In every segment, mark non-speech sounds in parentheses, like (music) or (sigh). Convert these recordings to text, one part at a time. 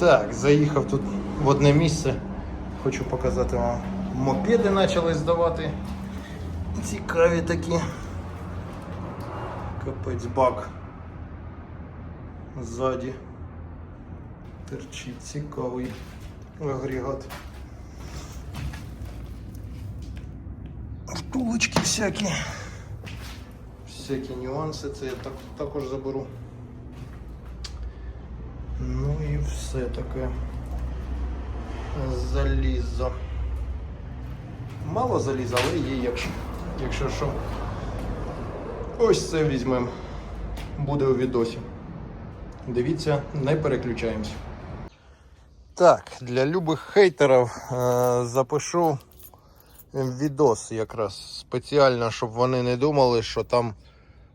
Так, заїхав тут в одне місце. Хочу показати вам. Мопеди почали здавати. Цікаві такі. Капець бак. Ззаді. Терчить цікавий агрегат. Втулочки всякі. Всякі нюанси, це я так, також заберу. Ну і все таке залізо. Мало заліза, але є, якщо, якщо що. Ось це візьмемо. Буде у відосі. Дивіться, не переключаємось. Так, для любих хейтерів е, запишу відос якраз спеціально, щоб вони не думали, що там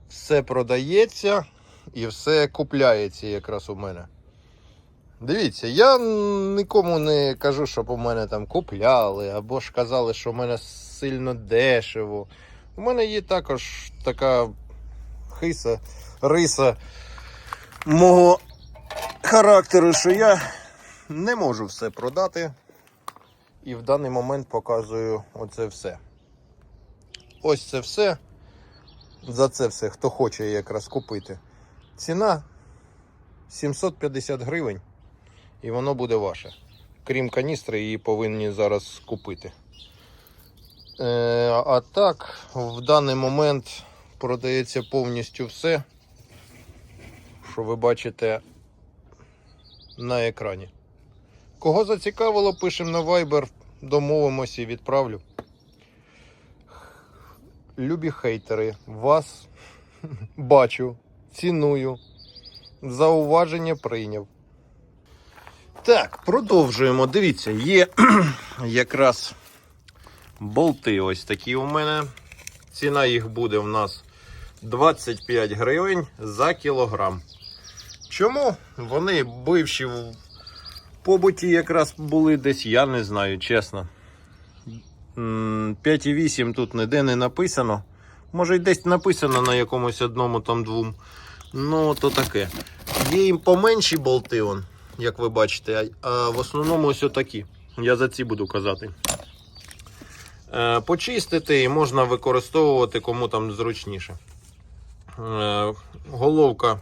все продається і все купляється якраз у мене. Дивіться, я нікому не кажу, щоб у мене там купляли, або ж казали, що у мене сильно дешево. У мене є також така хиса, риса мого характеру, що я не можу все продати. І в даний момент показую оце все. Ось це все. За це все, хто хоче якраз купити. Ціна 750 гривень. І воно буде ваше. Крім каністри, її повинні зараз купити. Е, а так, в даний момент продається повністю все, що ви бачите на екрані. Кого зацікавило, пишемо на Viber, домовимося і відправлю. Любі хейтери, вас (laughs) бачу, ціную, зауваження прийняв. Так, продовжуємо. Дивіться, є (clears throat) якраз болти ось такі у мене. Ціна їх буде в нас 25 гривень за кілограм. Чому? Вони бивші в побуті якраз були десь, я не знаю, чесно. 5,8 тут ніде не написано. Може й десь написано на якомусь одному там двом. Ну, то таке. Є і поменші болти, он, як ви бачите, а в основному ось отакі. Я за ці буду казати. Е, Почистити і можна використовувати кому там зручніше. Е, Головка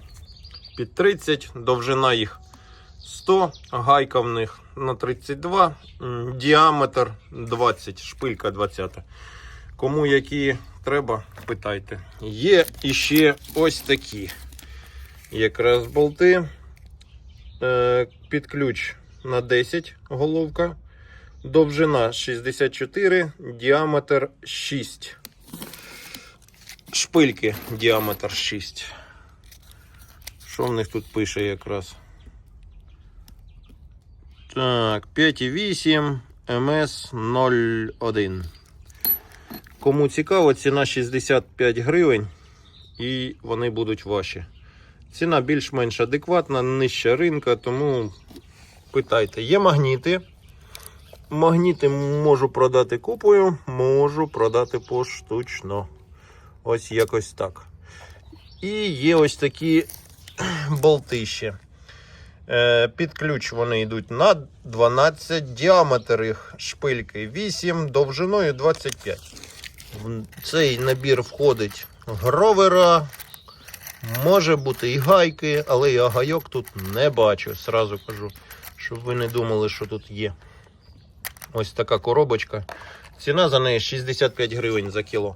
під 30, довжина їх 100, гайка в них на 32, діаметр 20, шпилька 20. Кому які треба, питайте. Є іще ось такі якраз болти. Е, Під ключ на 10 головка. Довжина 64, діаметр 6. Шпильки діаметр 6. Що в них тут пише якраз? Так, 5,8 МС 01. Кому цікаво, ціна 65 гривень і вони будуть ваші. Ціна більш-менш адекватна, нижча ринка, тому питайте. Є магніти. Магніти можу продати купою, можу продати поштучно. Ось якось так. І є ось такі (clears throat) болти. Е, Під ключ вони йдуть на 12, діаметр їх шпильки 8, довжиною 25. В цей набір входить гровера, може бути і гайки, але я гайок тут не бачу. Сразу кажу, щоб ви не думали, що тут є. Ось така коробочка. Ціна за неї 65 гривень за кіло.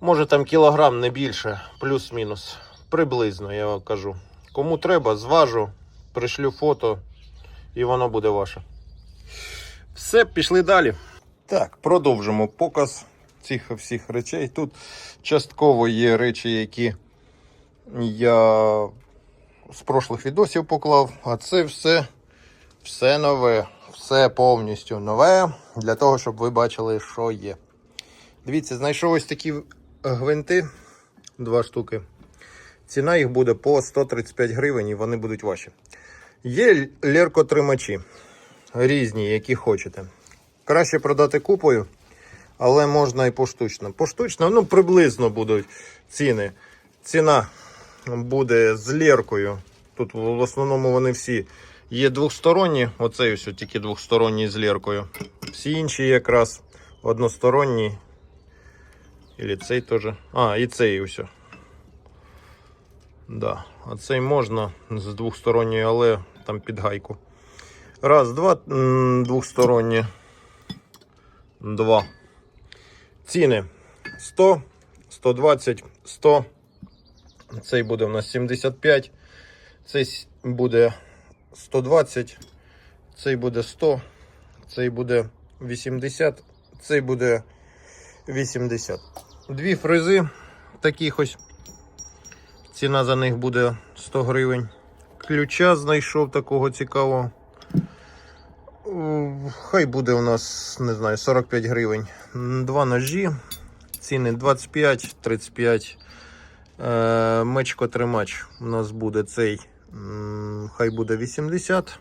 Може там кілограм не більше, плюс-мінус. Приблизно, я вам кажу. Кому треба, зважу, пришлю фото і воно буде ваше. Все, пішли далі. Так, продовжимо показ цих всіх речей. Тут частково є речі, які я з прошлих відосів поклав, а це все, все нове, все повністю нове для того, щоб ви бачили, що є. Дивіться, знайшов ось такі гвинти, два штуки. Ціна їх буде по 135 гривень і вони будуть ваші. Є леркотримачі різні, які хочете. Краще продати купою, але можна і поштучно. Поштучно, ну приблизно будуть ціни. Ціна буде з леркою. Тут в основному вони всі Є двохсторонні, оцей ось тільки двохсторонній з ліркою. Всі інші якраз односторонні. Или цей теж. А, і цей ось. Да. А цей можна з двохсторонньої, але там під гайку. Раз, два, м, двохсторонні. Два. Ціни 100, 120, 100. Цей буде у нас 75. Цей буде 120. Цей буде 100. Цей буде 80. Цей буде 80. Дві фрези таких ось. Ціна за них буде 100 гривень. Ключа знайшов такого цікавого. Хай буде у нас, не знаю, 45 гривень. Два ножі. Ціни 25-35. Е, Мечко-тримач у нас буде цей. Хай буде 80.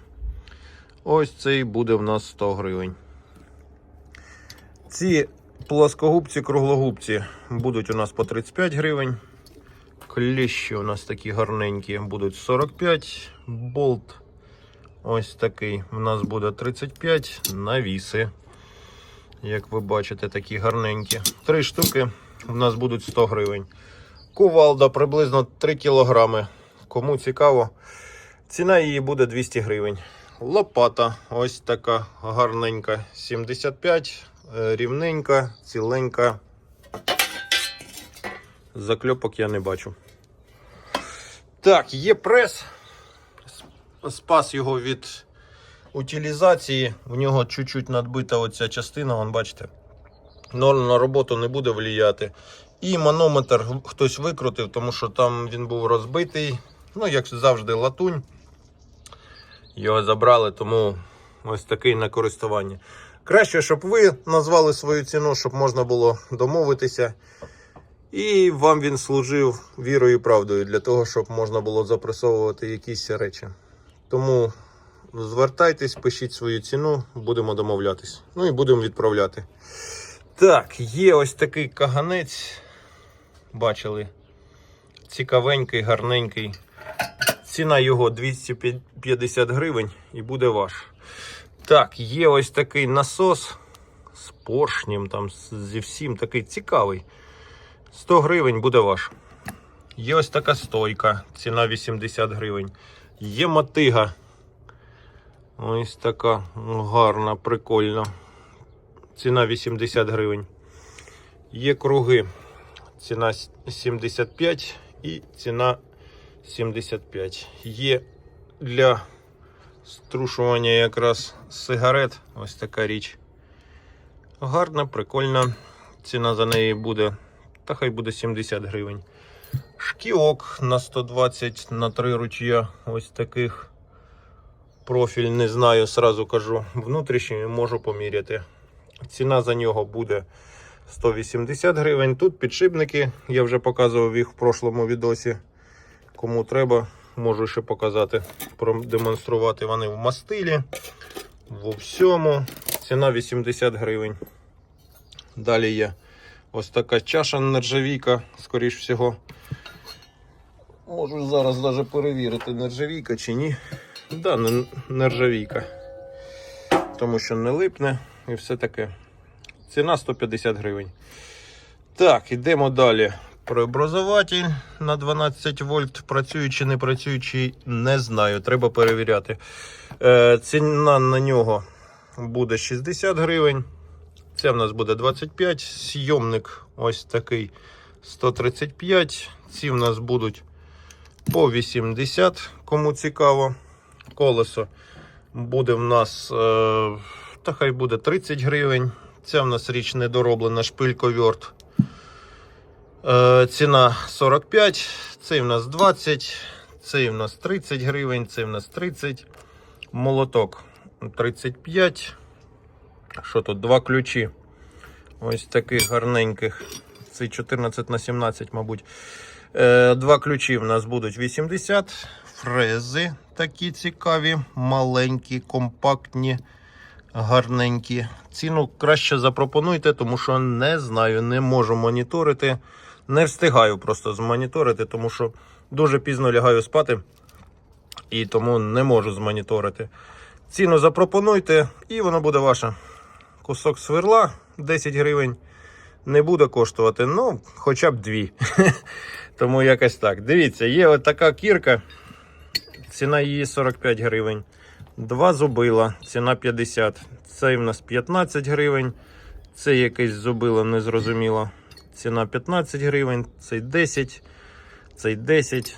Ось цей буде в нас 100 гривень. Ці плоскогубці, круглогубці будуть у нас по 35 гривень. Кліщі у нас такі гарненькі будуть 45. Болт ось такий у нас буде 35. Навіси. Як ви бачите, такі гарненькі. Три штуки у нас будуть 100 гривень. Кувалда приблизно 3 кілограми. Кому цікаво, ціна її буде 200 гривень. Лопата ось така гарненька. 75, е, рівненька, ціленька. Закльопок я не бачу. Так, є прес. Спас його від утилізації. В нього чуть-чуть надбита оця частина, вон бачите. Но на роботу не буде влияти. І манометр хтось викрутив, тому що там він був розбитий. Ну, як завжди, латунь. Його забрали, тому ось такий на користування. Краще, щоб ви назвали свою ціну, щоб можна було домовитися. І вам він служив вірою і правдою для того, щоб можна було запресовувати якісь речі. Тому звертайтесь, пишіть свою ціну, будемо домовлятись. Ну і будемо відправляти. Так, є ось такий каганець. Бачили. Цікавенький, гарненький. Ціна його 250 гривень і буде ваш. Так, є ось такий насос з поршнем, там, зі всім такий цікавий. 100 гривень буде ваш. Є ось така стойка, ціна 80 гривень. Є мотига. Ось така ну, гарна, прикольна. Ціна 80 гривень. Є круги. Ціна 75 і ціна 75. Є для струшування якраз сигарет. Ось така річ. Гарна, прикольна. Ціна за неї буде. Та хай буде 70 гривень. Шкіок на 120 на 3 ручя. Ось таких. Профіль не знаю, сразу кажу. Внутрішній можу поміряти. Ціна за нього буде 180 гривень. Тут підшипники, я вже показував їх в прошлому відосі. Кому треба, можу ще показати, продемонструвати. Вони в мастилі, в всьому. Ціна 80 гривень. Далі є ось така чаша нержавійка, скоріш всього. Можу зараз навіть перевірити, нержавійка чи ні. Да, нержавійка. Тому що не липне і все таке. Ціна 150 гривень. Так, йдемо далі. Преобразователь на 12 вольт. Працює чи не працюючий, не знаю. Треба перевіряти. Е, ціна на нього буде 60 гривень. Це в нас буде 25. Сйомник ось такий 135. Ці в нас будуть по 80, кому цікаво. Колесо буде в нас, е, та хай буде 30 гривень. Це в нас річ недороблена шпильковерт. Е, ціна 45, цей в нас 20, цей в нас 30 гривень, цей в нас 30. Молоток 35. Що тут? Два ключі. Ось таких гарненьких. Цей 14 на 17, мабуть. Е, Два ключі в нас будуть 80. Фрези такі цікаві, маленькі, компактні, гарненькі. Ціну краще запропонуйте, тому що не знаю, не можу моніторити. Не встигаю просто змоніторити, тому що дуже пізно лягаю спати. і тому не можу змоніторити. Ціну запропонуйте, і воно буде ваше. Кусок сверла 10 гривень не буде коштувати, ну, хоча б дві. (laughs) Тому якось так. Дивіться, є от така кірка, ціна її 45 гривень. Два зубила, ціна 50. Цей в нас 15 гривень. Це якесь зубило незрозуміло. Ціна 15 гривень, цей 10, цей 10,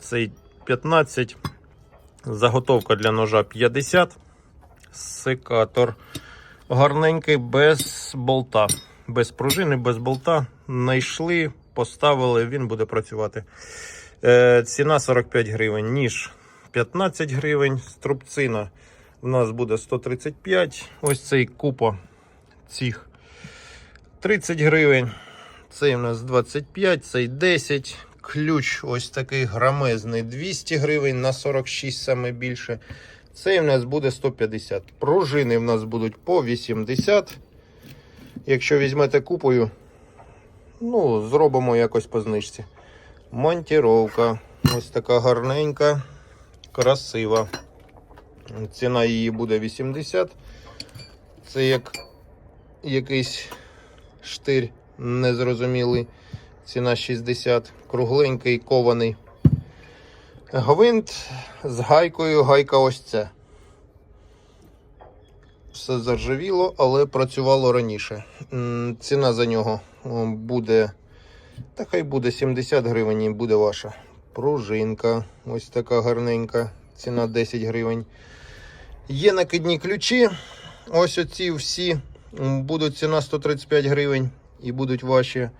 цей 15. Заготовка для ножа 50. Секатор. Гарненький без болта. Без пружини, без болта. Знайшли, поставили, він буде працювати. Е, ціна 45 гривень. Ніж 15 гривень. Струбцина в нас буде 135. Ось цей купа цих 30 гривень. Цей у нас 25, цей 10. Ключ ось такий грамезний 200 гривень на 46 саме більше. Цей у нас буде 150. Пружини в нас будуть по 80. Якщо візьмете купою, ну, зробимо якось по знижці. Монтіровка. Ось така гарненька, красива. Ціна її буде 80. Це як якийсь штир незрозумілий. Ціна 60. Кругленький кований. Гвинт з гайкою, гайка ось це. Все заржавіло, але працювало раніше. Ціна за нього буде. Та хай буде 70 гривень і буде ваша. Пружинка. Ось така гарненька. Ціна 10 гривень. Є накидні ключі. Ось оці всі будуть ціна 135 гривень і будуть ваші.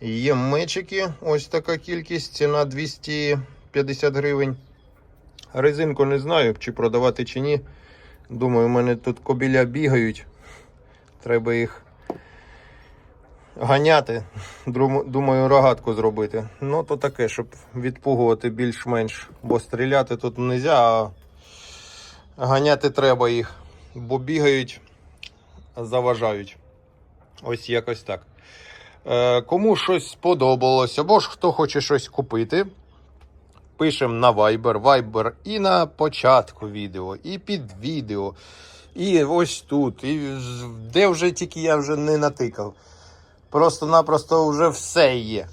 Є мечики. Ось така кількість. Ціна 250 гривень. Резинку не знаю, чи продавати, чи ні. Думаю, у мене тут кобіля бігають. Треба їх ганяти. Думаю, рогатку зробити. Ну, то таке, щоб відпугувати більш-менш. Бо стріляти тут не можна, а ганяти треба їх. Бо бігають, заважають. Ось якось так. Е, кому щось сподобалось, або ж хто хоче щось купити, пишемо на Viber, Viber і на початку відео, і під відео, і ось тут, і де вже тільки я вже не натикав. Просто-напросто вже все є.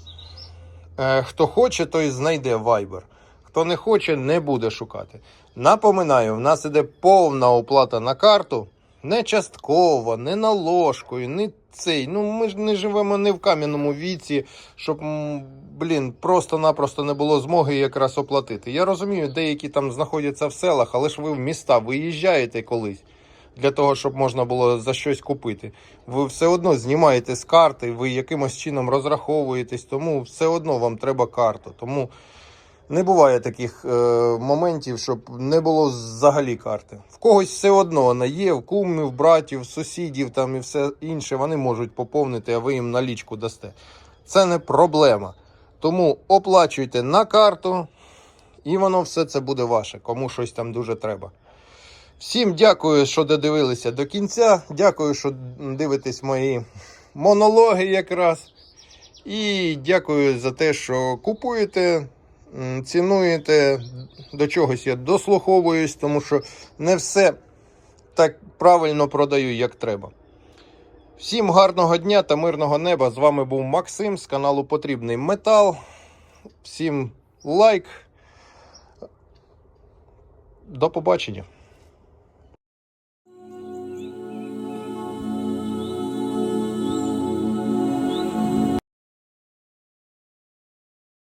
Е, хто хоче, той знайде Viber. Хто не хоче, не буде шукати. Напоминаю, в нас іде повна оплата на карту. Не частково, не наложкою, не цей. Ну ми ж не живемо не в кам'яному віці, щоб, блін, просто-напросто не було змоги якраз оплатити. Я розумію, деякі там знаходяться в селах, але ж ви в міста виїжджаєте колись для того, щоб можна було за щось купити. Ви все одно знімаєте з карти, ви якимось чином розраховуєтесь, тому все одно вам треба карту. Тому не буває таких е, моментів, щоб не було взагалі карти. В когось все одно вона є, в кумів, братів, сусідів там і все інше вони можуть поповнити, а ви їм налічку дасте. Це не проблема. Тому оплачуйте на карту, і воно все це буде ваше, кому щось там дуже треба. Всім дякую, що додивилися до кінця. Дякую, що дивитесь мої монологи якраз. І дякую за те, що купуєте, цінуєте. До чогось я дослуховуюсь, тому що не все так правильно продаю, як треба. Всім гарного дня та мирного неба. З вами був Максим з каналу Потрібний Метал. Всім лайк. До побачення.